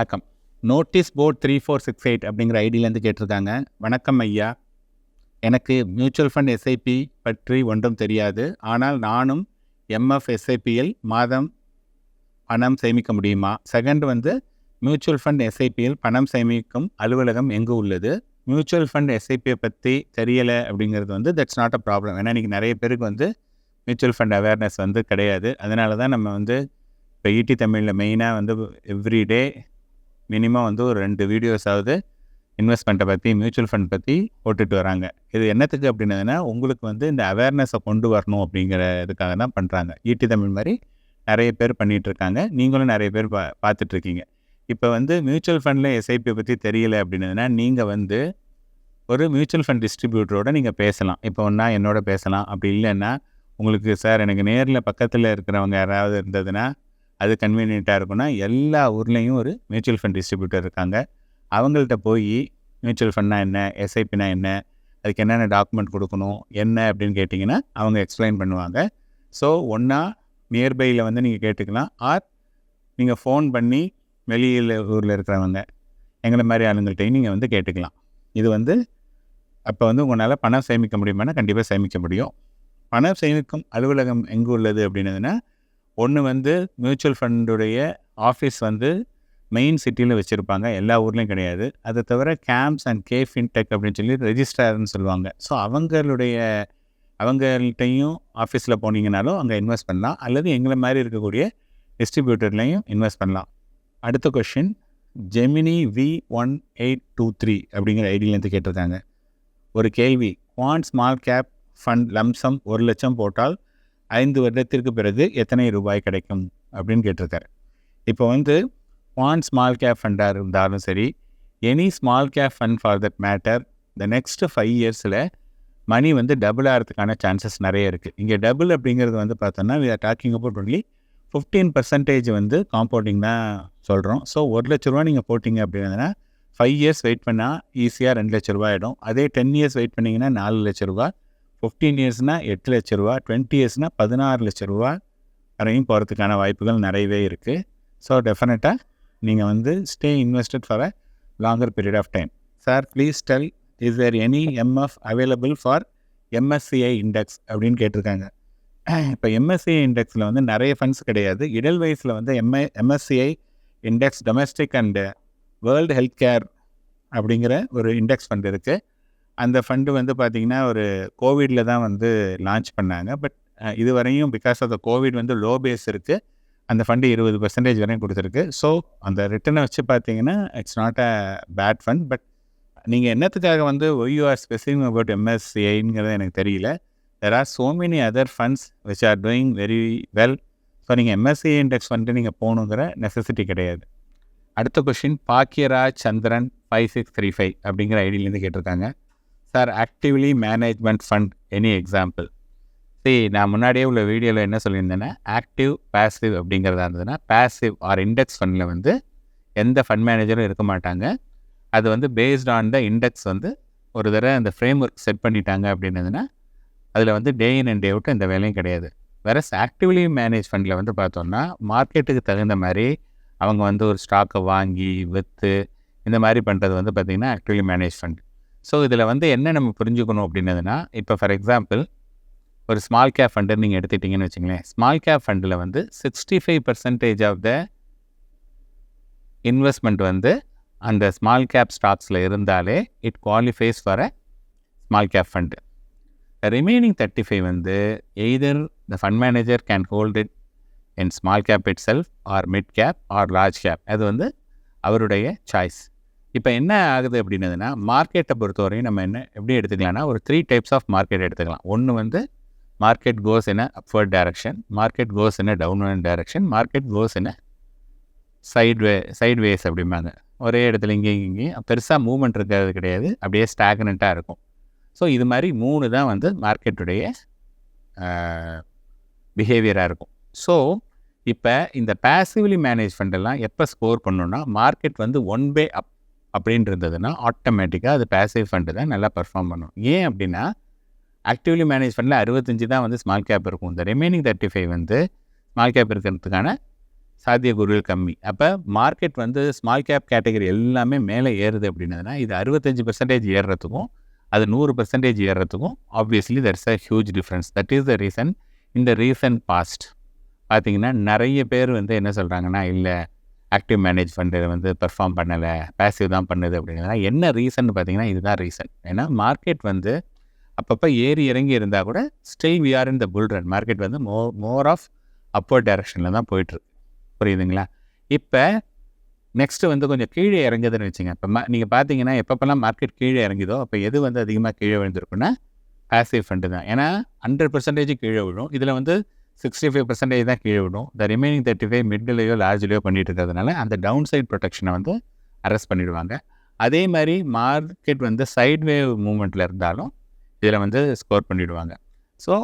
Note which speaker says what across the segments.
Speaker 1: வணக்கம். Notice board three four six eight அப்படிங்கிற ஐடியிலேருந்து கேட்டிருக்காங்க. வணக்கம் ஐயா. எனக்கு மியூச்சுவல் ஃபண்ட் எஸ்ஐபி பற்றி ஒன்றும் தெரியாது. ஆனால் நானும் எம்எஃப் எஸ்ஐபியில் மாதம் பணம் சேமிக்க முடியுமா? செகண்ட் வந்து மியூச்சுவல் ஃபண்ட் எஸ்ஐபியில் பணம் சேமிக்கும் அலுவலகம் எங்கு உள்ளது? மியூச்சுவல் ஃபண்ட் எஸ்ஐபியை பற்றி தெரியலை அப்படிங்கிறது வந்து தட்ஸ் நாட் அ ப்ராப்ளம் ஏன்னா இன்றைக்கி நிறைய பேருக்கு வந்து மியூச்சுவல் ஃபண்ட் அவேர்னஸ் வந்து கிடையாது. அதனால தான் நம்ம வந்து இப்போ ஈடி தமிழில் மெயினாக வந்து எவ்ரிடே மினிமம் வந்து ஒரு ரெண்டு வீடியோஸாவது இன்வெஸ்ட்மெண்ட்டை பற்றி மியூச்சுவல் ஃபண்ட் பற்றி போட்டுட்டு வராங்க. இது என்னத்துக்கு அப்படின்னதுன்னா உங்களுக்கு வந்து இந்த அவேர்னஸை கொண்டு வரணும் அப்படிங்கிற இதுக்காக தான் பண்ணுறாங்க ஈட்டி தமிழ் மாதிரி நிறைய பேர் பண்ணிகிட்ருக்காங்க நீங்களும் நிறைய பேர் பா பார்த்துட்ருக்கீங்க இப்போ வந்து மியூச்சுவல் ஃபண்டில் எஸ்ஐபியை பற்றி தெரியல அப்படின்னதுன்னா நீங்கள் வந்து ஒரு மியூச்சுவல் ஃபண்ட் டிஸ்ட்ரிபியூட்டரோட நீங்கள் பேசலாம். இப்போ ஒன்றா என்னோட பேசலாம். அப்படி இல்லைன்னா உங்களுக்கு சார் எனக்கு நேரில் பக்கத்தில் இருக்கிறவங்க யாராவது இருந்ததுன்னா அது கன்வீனியண்ட்டாக இருக்கும்னா எல்லா ஊர்லேயும் ஒரு மியூச்சுவல் ஃபண்ட் டிஸ்ட்ரிபியூட்டர் இருக்காங்க. அவங்கள்ட்ட போய் மியூச்சுவல் ஃபண்ட்னா என்ன எஸ்ஐபினா என்ன அதுக்கு என்னென்ன டாக்குமெண்ட் கொடுக்கணும் என்ன அப்படின்னு கேட்டிங்கன்னா அவங்க எக்ஸ்பிளைன் பண்ணுவாங்க. ஸோ ஒன்றா நியர்பையில் வந்து நீங்கள் கேட்டுக்கலாம். ஆர் நீங்கள் ஃபோன் பண்ணி வெளியில் ஊரில் இருக்கிறவங்க எங்களை மாதிரி ஆளுங்கள்ட்டையும் நீங்கள் வந்து கேட்டுக்கலாம். இது வந்து அப்போ வந்து உங்களால் பணம் சேமிக்க முடியுமானா கண்டிப்பாக சேமிக்க முடியும். பணம் சேமிக்கும் அலுவலகம் எங்கே உள்ளது அப்படின்னதுன்னா ஒன்று வந்து மியூச்சுவல் ஃபண்டுடைய ஆஃபீஸ் வந்து மெயின் சிட்டியில் வச்சுருப்பாங்க. எல்லா ஊர்லேயும் கிடையாது. அதை தவிர கேம்ப்ஸ் அண்ட் கே ஃபின்டெக் அப்படின்னு சொல்லி ரெஜிஸ்ட்ரார்னு சொல்லுவாங்க. ஸோ அவங்களுடைய அவங்கள்ட்டையும் ஆஃபீஸில் போனீங்கனாலும் அங்கே இன்வெஸ்ட் பண்ணலாம். அல்லது எங்களை மாதிரி இருக்கக்கூடிய டிஸ்ட்ரிபியூட்டர்லேயும் இன்வெஸ்ட் பண்ணலாம். அடுத்த question Gemini V one eight two three அப்படிங்கிற ஐடியிலேருந்து கேட்டிருக்காங்க. ஒரு கேள்வி Kuan small cap fund lump sum ஒரு லட்சம் போட்டால் ஐந்து வருடத்திற்கு பிறகு எத்தனை ரூபாய் கிடைக்கும் அப்படின்னு கேட்டிருக்காரு. இப்போ வந்து ஒன் ஸ்மால் கேப் ஃபண்டாக இருந்தாலும் சரி any small cap fund for that matter the next five இயர்ஸில் மணி வந்து டபுள் ஆகிறதுக்கான சான்சஸ் நிறைய இருக்குது இங்கே டபுள் அப்படிங்கிறது வந்து பார்த்தோன்னா we are talking about only fifteen percentage வந்து காம்பவுண்டிங் தான் சொல்கிறோம் ஸோ ஒரு லட்ச ரூபா நீங்கள் போட்டிங்க அப்படின்னா ஃபைவ் இயர்ஸ் வெயிட் பண்ணால் ஈஸியாக ரெண்டு லட்ச ரூபா ஆகிடும் அதே டென் இயர்ஸ் வெயிட் பண்ணிங்கன்னா நாலு லட்ச ரூபா ஃபிஃப்டீன் இயர்ஸ்னால் எட்டு லட்ச ரூபா டுவெண்ட்டி இயர்ஸ்னால் பதினாறு லட்ச ரூபா வரையும் போகிறதுக்கான வாய்ப்புகள் நிறையவே இருக்குது ஸோ டெஃபினட்டாக நீங்கள் வந்து stay invested for a longer period of time sir please tell is there any MF available for MSCI index அப்படின்னு கேட்டிருக்காங்க. இப்போ எம்எஸ்சிஐ இண்டெக்ஸில் வந்து நிறைய ஃபண்ட்ஸ் கிடையாது. இடல் வயசில் வந்து MI MSCI index domestic and world health care அப்படிங்கிற ஒரு இண்டெக்ஸ் ஃபண்ட் இருக்குது அந்த ஃபண்டு வந்து பார்த்திங்கன்னா ஒரு கோவிடில் தான் வந்து லான்ச் பண்ணாங்க. பட் இது வரையும் பிகாஸ் ஆஃப் த கோவிட் வந்து லோ பேஸ் இருக்குது அந்த ஃபண்டு இருபது பர்சன்டேஜ் வரையும் கொடுத்துருக்கு. ஸோ அந்த ரிட்டனை வச்சு பார்த்தீங்கன்னா it's not a bad fund but நீங்கள் என்னத்துக்காக வந்து why you are specific about எம்எஸ்சிஐங்கிறது எனக்கு தெரியல. There are so many other funds which are doing very well so நீங்கள் எம்எஸ்சி இண்டெக்ஸ் வந்துட்டு நீங்கள் போகணுங்கிற நெசசிட்டி கிடையாது. அடுத்த question Bhagyaraj Chandran five six three five அப்படிங்கிற ஐடியிலேருந்து கேட்டிருக்காங்க. Sir actively management fund any example சரி நான் முன்னாடியே உள்ள வீடியோவில் என்ன சொல்லியிருந்தேன்னா ஆக்டிவ் பேசிவ் அப்படிங்கிறதா இருந்ததுன்னா பேசிவ் ஆர் இண்டெக்ஸ் ஃபண்டில் வந்து எந்த ஃபண்ட் மேனேஜரும் இருக்க மாட்டாங்க. அது வந்து பேஸ்ட் ஆன் த இண்டெக்ஸ் வந்து ஒரு தடவை அந்த ஃப்ரேம் ஒர்க் செட் பண்ணிட்டாங்க அப்படின்னதுன்னா அதில் வந்து டே இன் அண்ட் டே அவுட் இந்த வேலையும் கிடையாது. வேறு ஆக்டிவ்லி மேனேஜ் ஃபண்டில் வந்து பார்த்தோம்னா மார்க்கெட்டுக்கு தகுந்த மாதிரி அவங்க வந்து ஒரு ஸ்டாக்கை வாங்கி விற்று இந்த மாதிரி பண்ணுறது வந்து பார்த்திங்கன்னா ஆக்டிவ்லி மேனேஜ் ஃபண்ட் ஸோ இதில் வந்து என்ன நம்ம புரிஞ்சுக்கணும் அப்படின்னதுன்னா இப்போ ஃபார் எக்ஸாம்பிள் ஒரு ஸ்மால் கேப் ஃபண்டு நீங்கள் எடுத்துட்டிங்கன்னு வச்சுங்களேன். ஸ்மால் கேப் ஃபண்டில் வந்து sixty five percentage of the investment வந்து அந்த ஸ்மால் கேப் ஸ்டாக்ஸில் இருந்தாலே it qualifies for a small cap fund remaining thirty five வந்து either the fund manager can hold it in small cap itself or mid cap or large cap அது வந்து அவருடைய choice இப்போ என்ன ஆகுது அப்படின்னதுன்னா மார்க்கெட்டை பொறுத்தவரையும் நம்ம என்ன எப்படி எடுத்துக்கலாம்னா ஒரு த்ரீ டைப்ஸ் ஆஃப் மார்க்கெட் எடுத்துக்கலாம். ஒன்று வந்து market goes in upward direction market goes in downward direction market goes in sideway sideways ways அப்படிம்பாங்க. ஒரே இடத்துல இங்கேயும் இங்கேயும் பெருசாக மூவ்மெண்ட் இருக்கிறது கிடையாது அப்படியே ஸ்டாக்னண்ட்டாக இருக்கும். ஸோ இது மாதிரி மூணு தான் வந்து மார்க்கெட்டுடைய பிஹேவியராக இருக்கும். ஸோ இப்போ இந்த பேசிவ்லி மேனேஜ் ஃபண்டெல்லாம் எப்போ ஸ்கோர் பண்ணணுன்னா மார்க்கெட் வந்து ஒன் பே அப் அப்படின்னு இருந்ததுன்னா ஆட்டோமேட்டிக்காக அது பேசிவ் ஃபண்டு தான் நல்லா பர்ஃபார்ம் பண்ணும். ஏன் அப்படின்னா ஆக்டிவ்லி மேனேஜ் ஃபண்டில் அறுபத்தஞ்சு தான் வந்து ஸ்மால் கேப் இருக்கும். இந்த ரிமைனிங் தேர்ட்டி ஃபைவ் வந்து ஸ்மால் கேப் இருக்கிறதுக்கான சாத்தியக்கூறுகள் கம்மி. அப்போ மார்க்கெட் வந்து ஸ்மால் கேப் கேட்டகரி எல்லாமே மேலே ஏறுது அப்படின்னதுன்னா இது அறுபத்தஞ்சு பர்சன்டேஜ் ஏறுறதுக்கும் அது நூறு percentage ஏறுறதுக்கும் obviously that's a huge difference that is the reason இந்த ரீசன்ட் பாஸ்ட் பார்த்திங்கன்னா நிறைய பேர் வந்து என்ன சொல்கிறாங்கன்னா இல்லை ஆக்டிவ் மேனேஜ் ஃபண்டு வந்து பெர்ஃபார்ம் பண்ணலை பேசிவ் தான் பண்ணுது அப்படிங்கிறதுனா என்ன ரீசன் பார்த்தீங்கன்னா இதுதான் ரீசன் ஏன்னா மார்க்கெட் வந்து அப்பப்போ ஏறி இறங்கி இருந்தால் கூட still we are in the bull run market வந்து மோ மோர் ஆஃப் அப்போர்ட் டைரக்ஷனில் தான் போயிட்டுருக்கு. புரியுதுங்களா? இப்போ நெக்ஸ்ட்டு வந்து கொஞ்சம் கீழே இறங்குதுன்னு வச்சுங்க. இப்போ மா நீங்கள் பார்த்தீங்கன்னா எப்பப்பெல்லாம் மார்க்கெட் கீழே இறங்குதோ அப்போ எது வந்து அதிகமாக கீழே விழுந்திருக்குன்னா பேசிவ் ஃபண்டு தான். ஏன்னா ஹண்ட்ரட் பர்சன்டேஜ் கீழே விழும். இதில் வந்து சிக்ஸ்டி ஃபைவ் பர்சன்டேஜ் தான் கீழே விடும். இந்த ரிமைனிங் தேர்ட்டி ஃபைவ் மிட்லேயோ லார்ஜ்லேயோ பண்ணிட்டு இருக்கிறதுனால அந்த டவுன் சைட் ப்ரொடெக்ஷனை வந்து அரெஸ்ட் பண்ணிடுவாங்க. அதே மாதிரி மார்க்கெட் வந்து சைட் வேவ் மூமெண்ட்டில் இருந்தாலும் இதில் வந்து ஸ்கோர் பண்ணிவிடுவாங்க ஸோ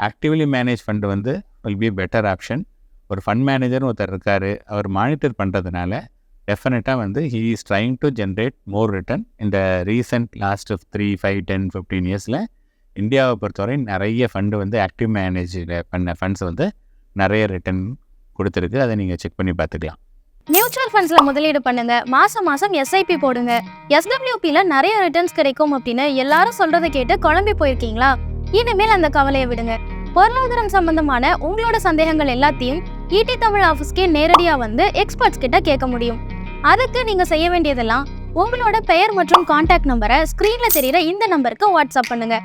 Speaker 1: ஆக்டிவ்லி மேனேஜ் ஃபண்டு வந்து வில் பி பெட்டர் ஆப்ஷன் ஒரு ஃபண்ட் மேனேஜர்னு ஒருத்தர் இருக்கார் அவர் மானிட்டர் பண்ணுறதுனால டெஃபினட்டாக வந்து he is trying to generate more return இந்த recent last three five ten fifteen இயர்ஸில் இந்தியாவை பொறுத்தவரை நிறைய ஃபண்டு வந்து ஆக்டிவ் மேனேஜ் பண்ண ஃபண்ட்ஸ் வந்து நிறைய ரிட்டர்ன் கொடுத்துருக்கு. அதை நீங்கள் செக் பண்ணி பார்த்துக்கலாம்.
Speaker 2: மியூச்சுவல் ஃபண்ட்ஸில் முதலீடு பண்ணுங்க. மாதம் மாதம் எஸ்ஐபி போடுங்க. எஸ்டபிள்யூபியில் நிறைய ரிட்டர்ன்ஸ் கிடைக்கும் அப்படின்னு எல்லாரும் சொல்கிறத கேட்டு குழம்பி போயிருக்கீங்களா? இனிமேல் அந்த கவலையை விடுங்க. பொருளாதாரம் சம்பந்தமான உங்களோட சந்தேகங்கள் எல்லாத்தையும் ஈடி தமிழ் ஆஃபீஸ்க்கே நேரடியாக வந்து எக்ஸ்பர்ட்ஸ் கிட்ட கேட்க முடியும். அதுக்கு நீங்கள் செய்ய வேண்டியதெல்லாம் உங்களோட பெயர் மற்றும் கான்டாக்ட் நம்பரை ஸ்க்ரீனில் தெரியிற இந்த நம்பருக்கு வாட்ஸ்அப் பண்ணுங்கள்